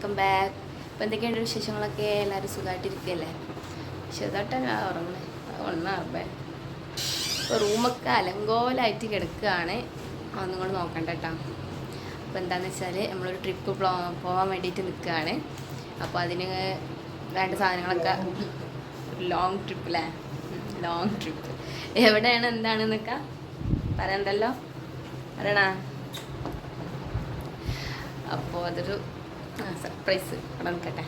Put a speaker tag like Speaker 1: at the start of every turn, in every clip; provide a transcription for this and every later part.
Speaker 1: Welcome back. ഇപ്പം എന്തൊക്കെയുണ്ട് വിശേഷങ്ങളൊക്കെ? എല്ലാവരും സുഖമായിട്ടിരിക്കുകയല്ലേ ചെറുതായിട്ടാണ് ഉറങ്ങണേ ഉറങ്ങാറേ ഇപ്പോൾ റൂമൊക്കെ അലങ്കോലായിട്ട് കിടക്കുകയാണ് ഒന്നും കൂടെ നോക്കണ്ട കേട്ടോ അപ്പോൾ എന്താണെന്ന് വെച്ചാൽ നമ്മളൊരു ട്രിപ്പ് പോകാൻ വേണ്ടിയിട്ട് നിൽക്കുകയാണ് അപ്പോൾ അതിന് വേണ്ട സാധനങ്ങളൊക്കെ ലോങ് ട്രിപ്പില്ലേ ലോങ് ട്രിപ്പ് എവിടെയാണ്? എന്താണെന്നൊക്കെ പറയണ്ടല്ലോ? പറയണ? അപ്പോൾ അതൊരു സർപ്രൈസ് അവിടെ നിൽക്കട്ടെ.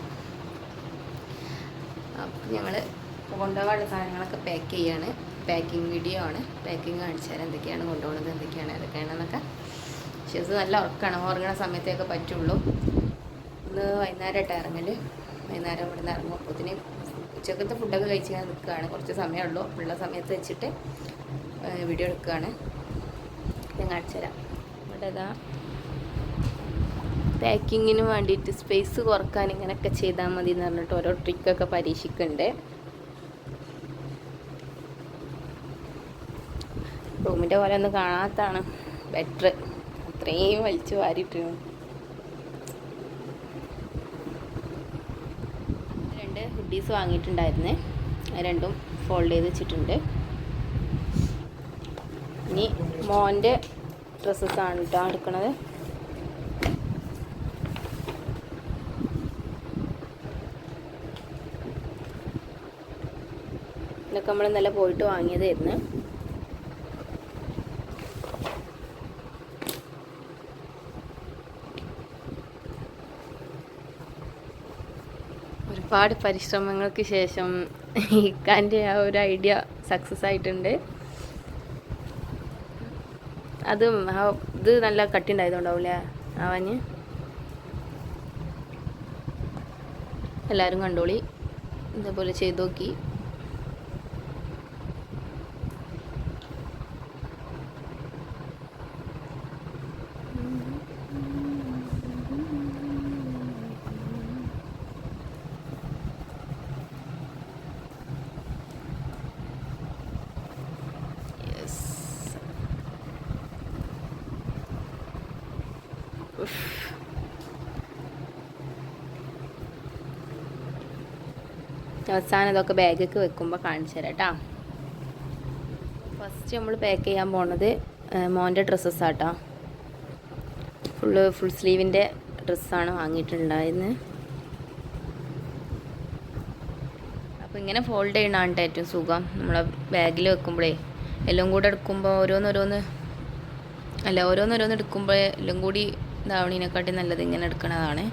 Speaker 1: അപ്പം ഞങ്ങൾ കൊണ്ടുപോകാനുള്ള സാധനങ്ങളൊക്കെ പാക്ക് ചെയ്യാണ്. പാക്കിംഗ് വീഡിയോ ആണ്. പാക്കിംഗ് കാണിച്ചാൽ എന്തൊക്കെയാണ് കൊണ്ടുപോകുന്നത് എന്തൊക്കെയാണ് ഏതൊക്കെയാണെന്നൊക്കെ ഇത് നല്ല ഉറക്കാണ്. ഉറങ്ങണ സമയത്തൊക്കെ പറ്റുള്ളൂ. ഇന്ന് വൈകുന്നേരമായിട്ട് ഇറങ്ങൽ വൈകുന്നേരം ഇവിടെ നിന്ന് ഇറങ്ങും. അപ്പോഴത്തേന് ഉച്ചക്കത്തെ ഫുഡൊക്കെ കഴിച്ച് ഞാൻ നിൽക്കുകയാണ്. കുറച്ച് സമയമുള്ളൂ ഉള്ള. സമയത്ത് വെച്ചിട്ട് വീഡിയോ എടുക്കുകയാണ്. ഞാൻ കാണിച്ചു തരാം ഇവിടെ ഇതാ പാക്കിങ്ങിന് വേണ്ടിയിട്ട് സ്പേസ് കുറയ്ക്കാൻ ഇങ്ങനെയൊക്കെ ചെയ്താൽ മതി എന്ന് പറഞ്ഞിട്ട് ഓരോ ട്രിക്കൊക്കെ പരീക്ഷിക്കുന്നുണ്ട് റൂമിന്റെ പോലെ ഒന്ന് കാണാത്താണ് ബെറ്റർ അത്രയും വലിച്ചു വാരിയിട്ട് രണ്ട് ഹുഡീസ് വാങ്ങിയിട്ടുണ്ടായിരുന്നേ. രണ്ടും ഫോൾഡ് ചെയ്ത് വെച്ചിട്ടുണ്ട്. ഇനി മോന്റെ ഡ്രസ്സസ് ആണ് കേട്ടോ എടുക്കണത്. ഇതൊക്കെ നമ്മൾ നല്ല പോയിട്ട് വാങ്ങിയതായിരുന്നു ഒരുപാട് പരിശ്രമങ്ങൾക്ക് ശേഷം ഇക്കാന്റെ ആ ഒരു ഐഡിയ സക്സസ് ആയിട്ടുണ്ട്. അത് ഇത് നല്ല കട്ടി ഉണ്ടായതുകൊണ്ടാവില്ലേ ആവാഞ്ഞ് എല്ലാവരും കണ്ടോളി. ഇതേപോലെ ചെയ്ത് നോക്കി. അവസാനം ഇതൊക്കെ ബാഗൊക്കെ വെക്കുമ്പോൾ കാണിച്ചു തരാം കേട്ടോ. ഫസ്റ്റ് നമ്മൾ പാക്ക് ചെയ്യാൻ പോണത് മോന്റെ ഡ്രസ്സസ് ആട്ടോ. ഫുള്ള് ഫുൾ സ്ലീവിന്റെ ഡ്രസ്സാണ് വാങ്ങിയിട്ടുണ്ടായിരുന്നത് അപ്പോൾ ഇങ്ങനെ ഫോൾഡ് ചെയ്യണതാണ് ട്ടോ ഏറ്റവും സുഖം. നമ്മളെ ബാഗിൽ വെക്കുമ്പോഴേ എല്ലാം കൂടെ എടുക്കുമ്പോൾ ഓരോന്നോരോന്ന് അല്ല ഓരോന്നോരോന്ന് എടുക്കുമ്പോൾ എല്ലാം കൂടി ഇതാവണീനെക്കാട്ടി നല്ലത് ഇങ്ങനെ എടുക്കുന്നതാണ്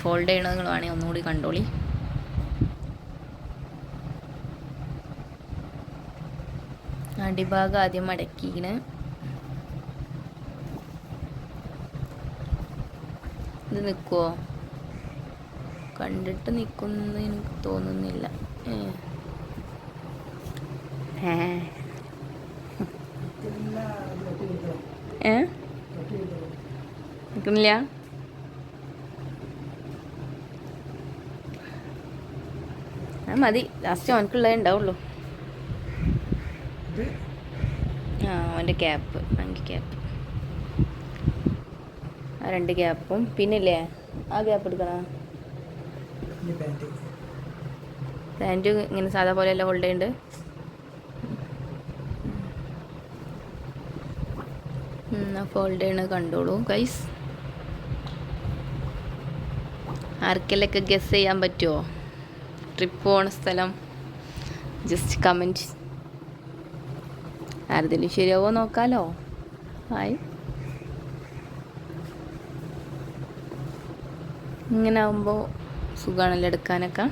Speaker 1: ഫോൾഡ് ചെയ്യണത് നിങ്ങൾ വേണമെങ്കിൽ ഒന്നുകൂടി കണ്ടോളി. അടിഭാഗം ആദ്യം മടക്കിക്കണ് ഇത് നിൽക്കുമോ കണ്ടിട്ട് നിൽക്കുന്ന എനിക്ക് തോന്നുന്നില്ല. ഏ. ഏ. നിൽക്കുന്നില്ല. ആ മതി. ലാസ്റ്റ് അവനക്കുള്ളതേ ഉണ്ടാവുള്ളൂ. ആ അവന്റെ ക്യാപ്പ് അങ്കി ക്യാപ്പ് ആ രണ്ട് ക്യാപ്പും പിന്നില്ലേ? ആ ക്യാപ്പ് എടുക്കണോ? പാന്റ് ഇങ്ങനെ സാധാ പോലെ അല്ല ഹോൾഡ് ചെയ്യുന്നുണ്ട് ഫോൾഡ് ചെയ്യണത് കണ്ടോളൂ ഗൈസ് ആർക്കെല്ലൊക്കെ ഗസ് ചെയ്യാൻ പറ്റുമോ ട്രിപ്പ് പോണ സ്ഥലം. ജസ്റ്റ് കമന്റ് ആരെങ്കിലും ശരിയാവോ നോക്കാലോ? ഹായ് ഇങ്ങനെ ആകുമ്പോൾ സുഖമാണല്ലോ എടുക്കാനൊക്കെ.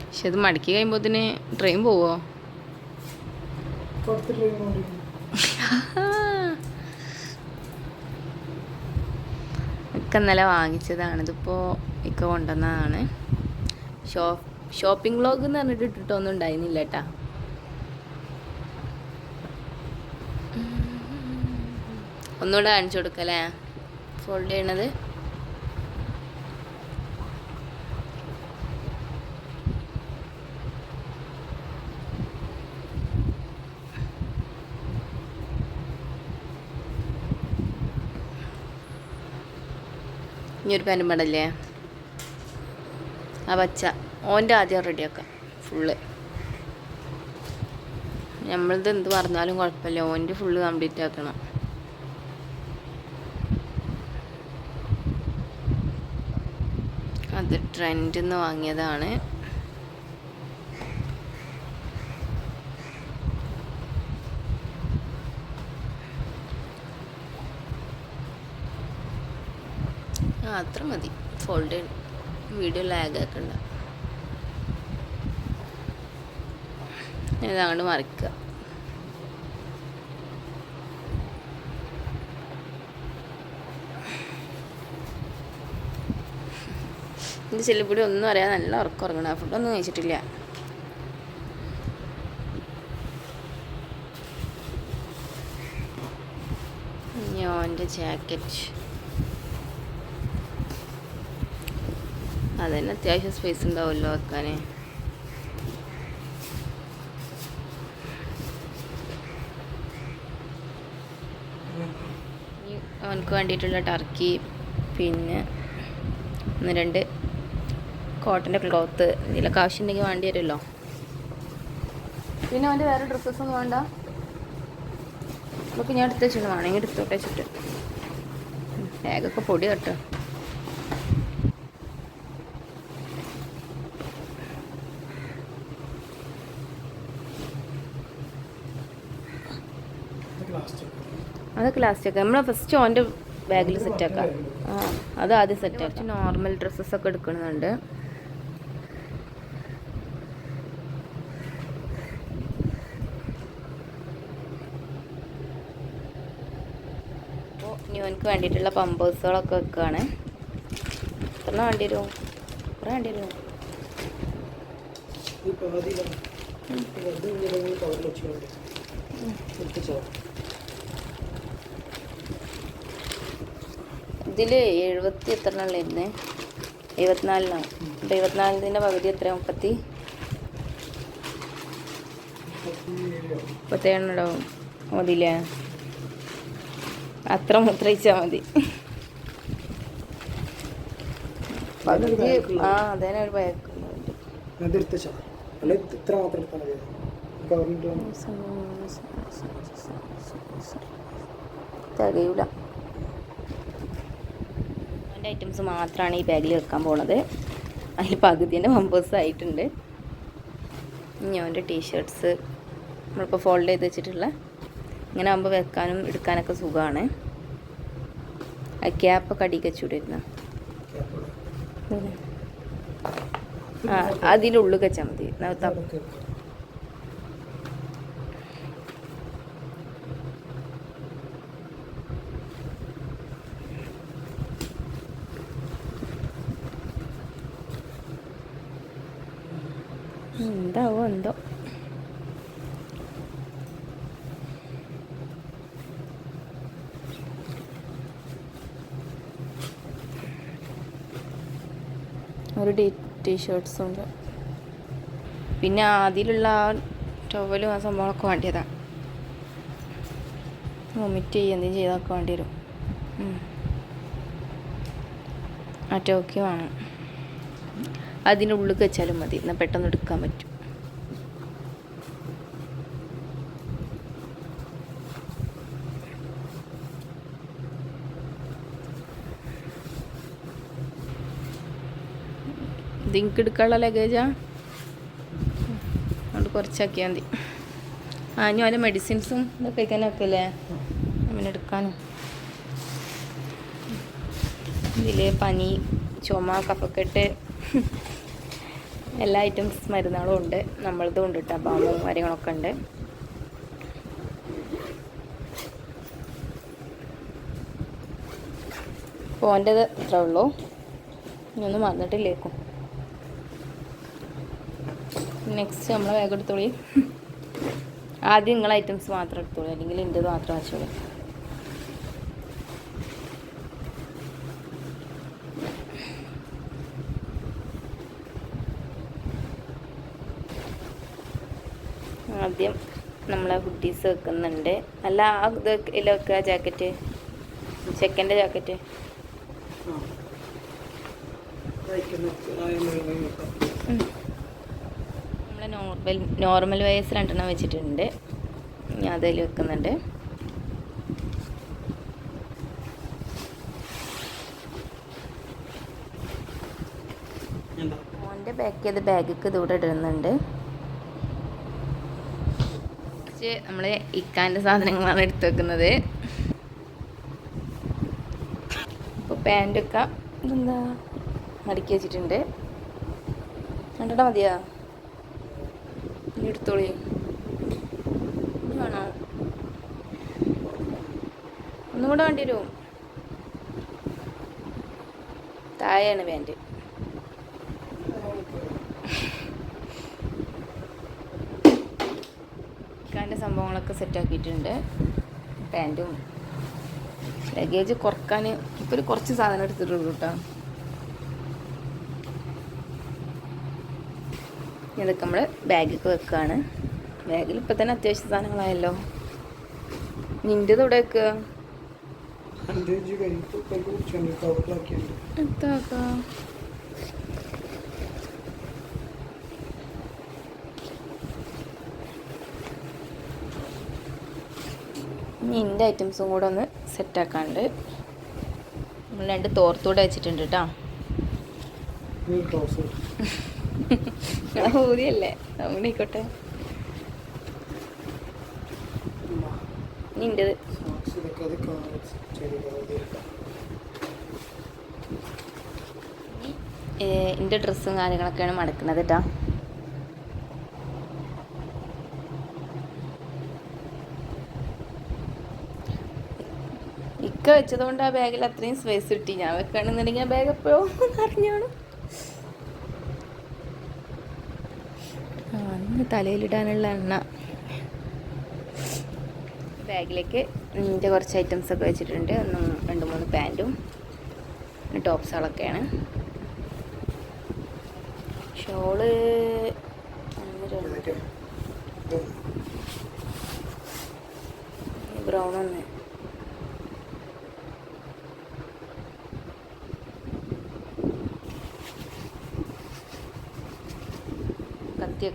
Speaker 1: പക്ഷെ അത് മടക്കി കഴിയുമ്പോൾ തന്നെ ട്രെയിൻ പോവോ ഒക്കെ ഇന്നലെ വാങ്ങിച്ചതാണ്. ഇതിപ്പോൾ ഇക്ക കൊണ്ടുവന്നതാണ്. ഷോ ഷോപ്പിംഗ് വ്ളോഗ് എന്ന് പറഞ്ഞിട്ട് ഇട്ടിട്ടൊന്നും ഉണ്ടായിരുന്നില്ല കേട്ടാ ഒന്നുകൂടെ കാണിച്ചു കൊടുക്കല്ലേ? ഫോൾഡ് ചെയ്യണത്. ഇനി ഒരു പാന്റും വേണ്ടല്ലേ ആ പച്ച. ഓന്റെ ആദ്യം റെഡിയാക്കാം ഫുള്ള് നമ്മളിത് എന്ത് പറഞ്ഞാലും കുഴപ്പമില്ല. ഓന്റെ ഫുള്ള് കംപ്ലീറ്റ് ആക്കണം. അത് ട്രെൻഡിൽ നിന്ന് വാങ്ങിയതാണ്. ആ അത്ര മതി. ഫോൾഡ് ചെയ്യണം. വീഡിയോ ലാഗ് ഒക്കെ ഇതങ്ങോട്ട് മറിക്കുക. എന്റെ ചെല്ലിപ്പൊടി ഒന്നും അറിയാതെ നല്ല ഉറക്കം ഉറങ്ങണം. ഫുഡൊന്നും കഴിച്ചിട്ടില്ല. ഞാന്റെ ജാക്കറ്റ് അതന്നെ അത്യാവശ്യം സ്പേസ് ഉണ്ടാവുമല്ലോ വെക്കാൻ അവനക്ക് വേണ്ടിയിട്ടുള്ള ടർക്കി പിന്നെ ഒന്ന് രണ്ട് കോട്ടന്റെ ക്ലോത്ത് ഇതിലൊക്കെ ആവശ്യമുണ്ടെങ്കിൽ വേണ്ടി വരുമല്ലോ. പിന്നെ അവന്റെ വേറെ ഡ്രസ്സസ് ഒന്നും വേണ്ട. നമുക്ക് ഞാൻ എടുത്ത് വെച്ചിട്ട് വേണമെങ്കിൽ എടുത്തോട്ടെ വെച്ചിട്ട്. ബാഗൊക്കെ പൊടി കേട്ടോ. അതൊക്കെ ലാസ്റ്റ് ആക്കാം നമ്മൾ ഫസ്റ്റ് ഓന്റെ ബാഗിൽ സെറ്റ് ആക്കാം ആ അത് ആദ്യം സെറ്റ് ആക്കി നോർമൽ ഡ്രസ്സസ് ഒക്കെ എടുക്കുന്നുണ്ട് ഓനക്ക് വേണ്ടിയിട്ടുള്ള പമ്പേഴ്സുകളൊക്കെ വെക്കുകയാണ് എത്ര വേണ്ടി വരുമോ കുറേ വേണ്ടി വരും ഇതിൽ എഴുപത്തി എത്ര എണ്ണുള്ളായിരുന്നേ എഴുപത്തിനാലിനാണ്. അപ്പോൾ എഴുപത്തിനാലിന്റെ പകുതി എത്ര മുപ്പത്തി? മുപ്പത്തേഴെണ്ണം ഉണ്ടാവും മതിയില്ലേ? അത്ര മുത്രയിച്ചാൽ മതി. പകുതി ആ അതേനെ ഒരു
Speaker 2: അല്ലെ ഇത്ര മാത്രം എടുത്താൽ മതി.
Speaker 1: തികയൂല. അതിന്റെ ഐറ്റംസ് മാത്രമാണ് ഈ ബാഗിൽ വെക്കാൻ പോണത്. അതിൽ പകുതിന്റെ പമ്പേഴ്സ് ആയിട്ടുണ്ട്. ഇനി അവന്റെ ടീഷർട്ട്സ് നമ്മളിപ്പോൾ ഫോൾഡ് ചെയ്ത് വെച്ചിട്ടുള്ള. ഇങ്ങനെ ആകുമ്പോൾ വെക്കാനും എടുക്കാനൊക്കെ സുഖമാണ് ആ ക്യാപ്പൊക്കെ അടിക്ക് വെച്ചുവിടിരുന്ന ആ അതിനുള്ളിൽ വെച്ചാൽ മതി. ഒരു ടീ ടീഷർട്ട്സും ഉണ്ട്. പിന്നെ അതിലുള്ള ആ ടവലും ആ സംഭവങ്ങളൊക്കെ വേണ്ടിയതാണ് വൊമിറ്റ് ചെയ്യുക എന്തെങ്കിലും ചെയ്തൊക്കെ വേണ്ടി വരും. ആ ടോക്കി വേണം. അതിന്റെ ഉള്ളിൽ വെച്ചാലും മതി. എന്നാൽ പെട്ടെന്ന് എടുക്കാൻ പറ്റും. ഇതിങ്ക് എടുക്കാനുള്ള ലഗേജാ അതുകൊണ്ട് കുറച്ചാക്കിയാൽ മതി. ആ ഇനി വല്ല മെഡിസിൻസും ഇതൊക്കെ കഴിക്കാനൊക്കെ അല്ലേ അങ്ങനെ എടുക്കാനും. ഇതിൽ പനി ചുമ കഫക്കെട്ട് എല്ലാ ഐറ്റംസ് മരുന്നുകളും ഉണ്ട്. നമ്മളതും ഉണ്ട് കേട്ടോ ബാമും കാര്യങ്ങളൊക്കെ ഉണ്ട്. അപ്പോൾ എത്ര ഉള്ളൂ. ഇനിയൊന്നും മറന്നിട്ടില്ലേക്കും നെക്സ്റ്റ് നമ്മൾ വേഗം എടുത്തോളി. ആദ്യം നിങ്ങളെ ഐറ്റംസ് മാത്രം എടുത്തോളൂ. അല്ലെങ്കിൽ എന്റെ മാത്രം വെച്ചോളി ആദ്യം നമ്മളെ ഹുഡീസ് വെക്കുന്നുണ്ട്. അല്ല ആ ഇത് ഇല്ല വെക്കുക ജാക്കറ്റ് ചെക്കന്റെ ജാക്കറ്റ്
Speaker 2: കഴിക്കുന്ന ആയ മൃഗങ്ങൾ നോക്കാം
Speaker 1: നമ്മൾ നോർമൽ നോർമൽ വയസ്സ് രണ്ടെണ്ണം വെച്ചിട്ടുണ്ട്. ഞാൻ അതിൽ വെക്കുന്നുണ്ട്. മോന്റെ ബാക്ക് ചെയ്ത് ബാഗിക്ക് ഇതൂടെ ഇടുന്നുണ്ട്. നമ്മൾ ഇക്കാന്റെ സാധനങ്ങളാണ് എടുത്ത് വെക്കുന്നത്. ഇപ്പോൾ പാന്റൊക്കെ എന്താ മടക്കി വെച്ചിട്ടുണ്ട്. രണ്ടെണ്ണം മതിയാ? എടുത്തോളി. വേണോ? ഒന്നും കൂടെ വേണ്ടി വരുമോ താഴെയാണ് പാന്റ് ഇക്കാന്റെ സംഭവങ്ങളൊക്കെ സെറ്റാക്കിയിട്ടുണ്ട് പാന്റും ലഗേജ് കുറയ്ക്കാൻ ഇപ്പോൾ ഒരു കുറച്ച് സാധനം എടുത്തിട്ടുള്ളൂ കേട്ടോ ഇതൊക്കെ നമ്മൾ ബാഗിലേക്ക് വെക്കുകയാണ് ബാഗിൽ ഇപ്പം തന്നെ അത്യാവശ്യ സാധനങ്ങളായല്ലോ. നിന്റെ ഇവിടെ വെക്കുക
Speaker 2: എന്റെ ഇജ്ജ് കഴിപ്പ് കൈ കുടിച്ചാണ് കവറിലാക്കിയുണ്ട്
Speaker 1: ഇനി എന്റെ ഐറ്റംസും കൂടെ ഒന്ന് സെറ്റാക്കാണ്ട് നമ്മൾ രണ്ട് തോർത്തൂടെ വെച്ചിട്ടുണ്ട് കേട്ടോ ഊതിയല്ലേ
Speaker 2: കാണാൻ ചെറിയ
Speaker 1: എന്റെ ഡ്രസ്സും കാര്യങ്ങളൊക്കെയാണ് മടക്കുന്നത് കേട്ടോ ഇക്ക വെച്ചതുകൊണ്ട് ആ ബാഗിൽ അത്രയും സ്പേസ് കിട്ടി. ഞാൻ വെക്കുകയാണെന്നുണ്ടെങ്കിൽ ആ ബാഗ് എപ്പോഴും അറിഞ്ഞോണം ആ അന്ന് തലയിലിടാനുള്ള എണ്ണ. ബാഗിലേക്ക് എന്റെ കുറച്ച് ഐറ്റംസ് ഒക്കെ വെച്ചിട്ടുണ്ട്. ഒന്ന് രണ്ട് മൂന്ന് പാന്റും ടോപ്സുകളൊക്കെയാണ് ഷോൾ ഒന്ന് രണ്ട്
Speaker 2: ഇതൊക്കെ
Speaker 1: ബ്രൗൺ ഒന്ന്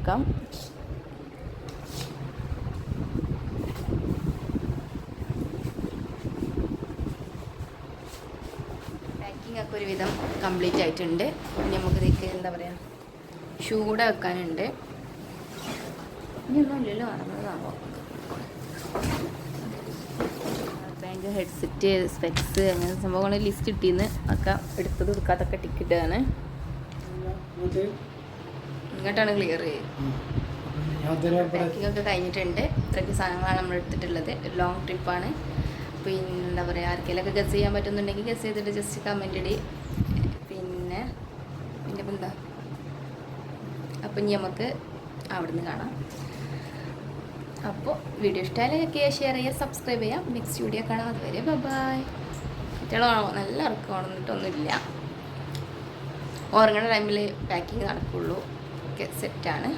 Speaker 1: കത്തി വെക്കാം പാക്കിംഗ് ഒക്കെ ഒരുവിധം കംപ്ലീറ്റ് ആയിട്ടുണ്ട്. ഇനി നമുക്ക് ഇതിലേക്ക് എന്താ പറയുക കൂടെ വെക്കാനുണ്ട് ഇനിയൊന്നും ഇല്ലല്ലോ നടന്നതാണോ ബാങ്ക് ഹെഡ്സെറ്റ് സ്പെക്സ് അങ്ങനെ സംഭവങ്ങൾ ലിസ്റ്റ് കിട്ടിയെന്ന് ഒക്കെ എടുത്തത് കൊടുക്കാത്തൊക്കെ ടിക്കറ്റ് ആണ്.
Speaker 2: അത്
Speaker 1: ഇങ്ങോട്ടാണ് ക്ലിയർ പാക്കിംഗ് ഒക്കെ കഴിഞ്ഞിട്ടുണ്ട്. ഇത്രയ്ക്ക് സാധനങ്ങളാണ് നമ്മൾ എടുത്തിട്ടുള്ളത്. ലോങ് ട്രിപ്പാണ് പിന്നെ എന്താ പറയുക ആർക്കെങ്കിലൊക്കെ ഗസ് ചെയ്യാൻ പറ്റുന്നുണ്ടെങ്കിൽ ഗസ് ചെയ്തിട്ട് ജസ്റ്റ് കമന്റ് ഇടി. പിന്നെ പിന്നെ എന്താ അപ്പം ഇനി നമുക്ക് അവിടുന്ന് കാണാം. അപ്പോൾ വീഡിയോ ഇഷ്ടമായാലും ലൈക്ക് ചെയ്യുക ഷെയർ ചെയ്യുക സബ്സ്ക്രൈബ് ചെയ്യാം. നെക്സ്റ്റ് വീഡിയോ കാണാം. അതുവരെ ബബായ് കുട്ടികളാണോ? നല്ല ഇറക്കം ഉണർന്നിട്ടൊന്നുമില്ല. ഉറങ്ങുന്ന ടൈമിൽ പാക്കിങ് നടക്കുള്ളൂ. സെറ്റാണ്